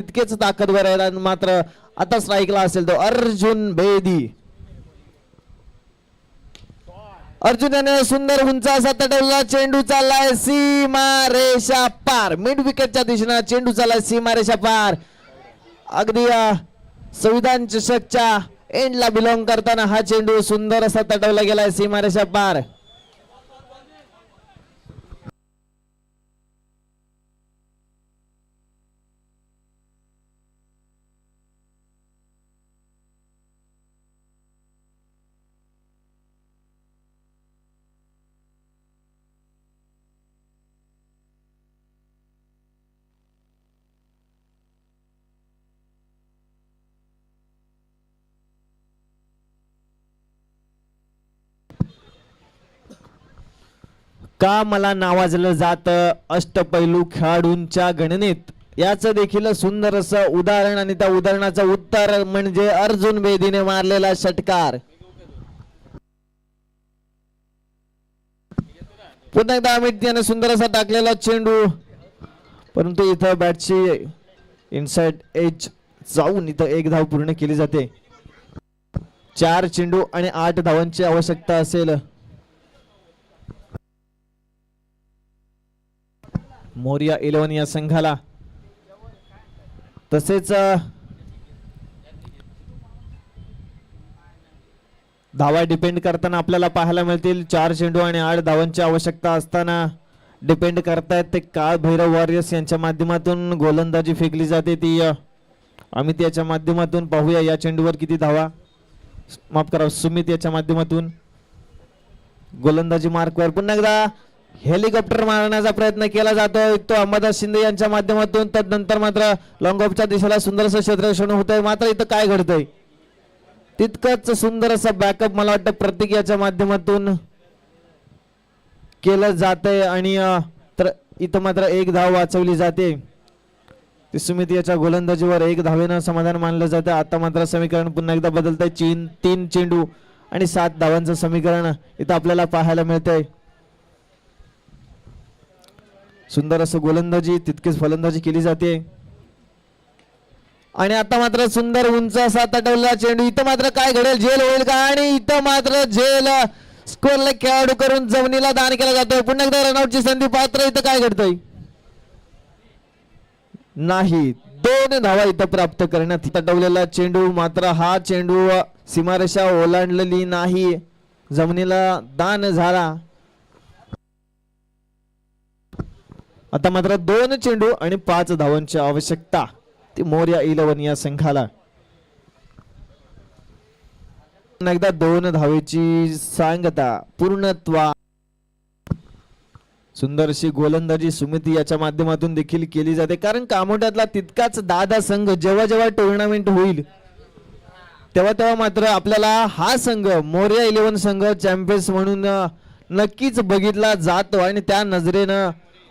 तितकेच ताकदवर आहेत मात्र आता स्ट्राईकला असेल तो अर्जुन बेदी. अर्जुन याने सुंदर उंचा असा तटवला चेंडू चाललाय सीमा रेषा पार मिड विकेटच्या दिशेनं चेंडू चाललाय सीमा रेषा पार. अगदी संविधान चषकच्या एंडला बिलॉंग करताना हा चेंडू सुंदर असा तटवला गेलाय सीमा रेषा पार. का मला नावाजलं जातं अष्टपैलू खेळाडूंच्या गणनेत? याचं देखील सुंदर असं उदाहरण आणि त्या उदाहरणाचं उत्तर म्हणजे अर्जुन बेदीने मारलेला षटकार. पुन्हा एकदा अमित याने सुंदर असा टाकलेला चेंडू. परंतु इथं बॅटची इनसाइड एज जाऊन इथं एक धाव पूर्ण केली जाते. चार चेंडू आणि आठ धावांची आवश्यकता असेल. मोरिया इलेव्हन या संघाला. तसेच धावा डिपेंड करताना आपल्याला पाहायला मिळतील. चार चेंडू आणि आठ धावांची आवश्यकता असताना डिपेंड करतायत ते काळ भैरव वॉरियर्स यांच्या माध्यमातून. गोलंदाजी फेकली जाते ती अमित याच्या माध्यमातून पाहूया. या चेंडूवर किती धावा? माफ करा सुमित याच्या माध्यमातून. गोलंदाजी मार्कवर. पुन्हा एकदा हेलिकॉप्टर मारण्याचा प्रयत्न केला जातोय. तो अहमदास शिंदे यांच्या माध्यमातून तदनंतर मात्र लॉंगॉपच्या दिशेला सुंदरसं क्षेत्रक्षण होत आहे मात्र इथं काय घडतंय? तितकंच सुंदर असं बॅकअप मला वाटतं प्रतीक याच्या माध्यमातून केलं जात आहे आणि तर इथं मात्र एक धाव वाचवली जाते. ती सुमित याच्या गोलंदाजीवर एक धावेनं समाधान मानलं जातं. आता मात्र समीकरण पुन्हा एकदा बदलतंय. चीन तीन चेंडू आणि सात धावांचं समीकरण इथं आपल्याला पाहायला मिळतंय. सुंदर असं गोलंदाजी तितकीच फलंदाजी केली जाते. आणि आता मात्र सुंदर उंच असा तटवलेला चेंडू इथं मात्र काय घडेल? झेल होईल का? आणि इथं मात्र झेल स्कोरला खेळाडू करून जमिनीला दान केला जातोय. पुन्हा एकदा रनआउटची संधी पात्र इथं काय घडतंय? नाही. दोन धावा इथं प्राप्त करण्यात तटवलेला चेंडू मात्र हा चेंडू सीमारेषा ओलांडलेली नाही. जमिनीला दान झाला. आता मात्र दोन चेंडू आणि पाच धावांची आवश्यकता. ती मोर्या इलेव्हन या संघाला. एकदा दोन धावेची सांगता. पूर्णत्वा सुंदरशी गोलंदाजी सुमिती याच्या माध्यमातून देखील केली जाते. कारण कामोट्यातला तितकाच दादा संघ जेव्हा जेव्हा टुर्नामेंट होईल तेव्हा तेव्हा मात्र आपल्याला हा संघ मोर्या इलेव्हन संघ चॅम्पियन्स म्हणून नक्कीच बघितला जातो. आणि त्या नजरेनं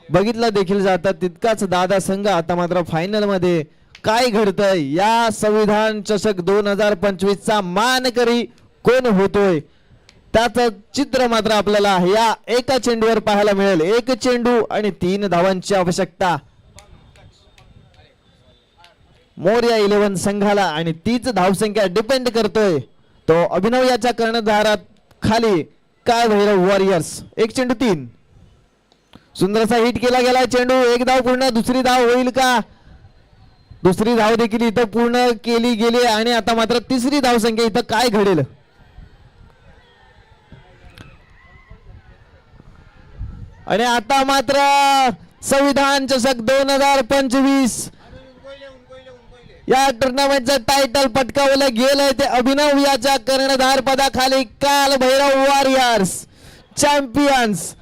बघितला देखील जातात तितकाच दादा संघ आता मात्र फायनलमध्ये काय घडतंय? या संविधान चषक दोन हजार पंचवीसचा मानकरी कोण होतोय? त्याचं चित्र मात्र आपल्याला या एका चेंडूवर पाहायला मिळेल. एक चेंडू आणि तीन धावांची आवश्यकता. मोर्या इलेव्हन संघाला आणि तीच धावसंख्या डिपेंड करतोय. तो अभिनव याच्या कर्णधारात खाली काय भैरव वॉरियर्स एक चेंडू तीन. सुंदरसा हिट केला गेला चेंडू. एक धाव पूर्ण दुसरी धाव होईल का? दुसरी धाव देखील इथं पूर्ण केली गेली आणि आता मात्र तिसरी धाव संख्या इथं काय घडेल? आणि आता मात्र संविधान चषक दोन हजार पंचवीस. या टुर्नामेंटचं टायटल पटकावलं गेलंय. ते अभिनव याच्या कर्णधार पदाखाली काल भैरव वॉरियर्स चॅम्पियन्स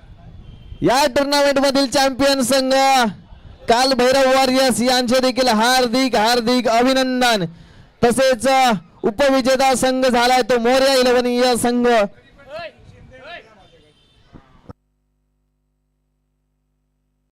या टुर्नामेंट मधील चॅम्पियन संघ काल भैरव वॉरियर्स यांचे देखील हार्दिक हार्दिक अभिनंदन. तसेच उपविजेता संघ झालाय तो मोर्या इलेव्हन या संघ.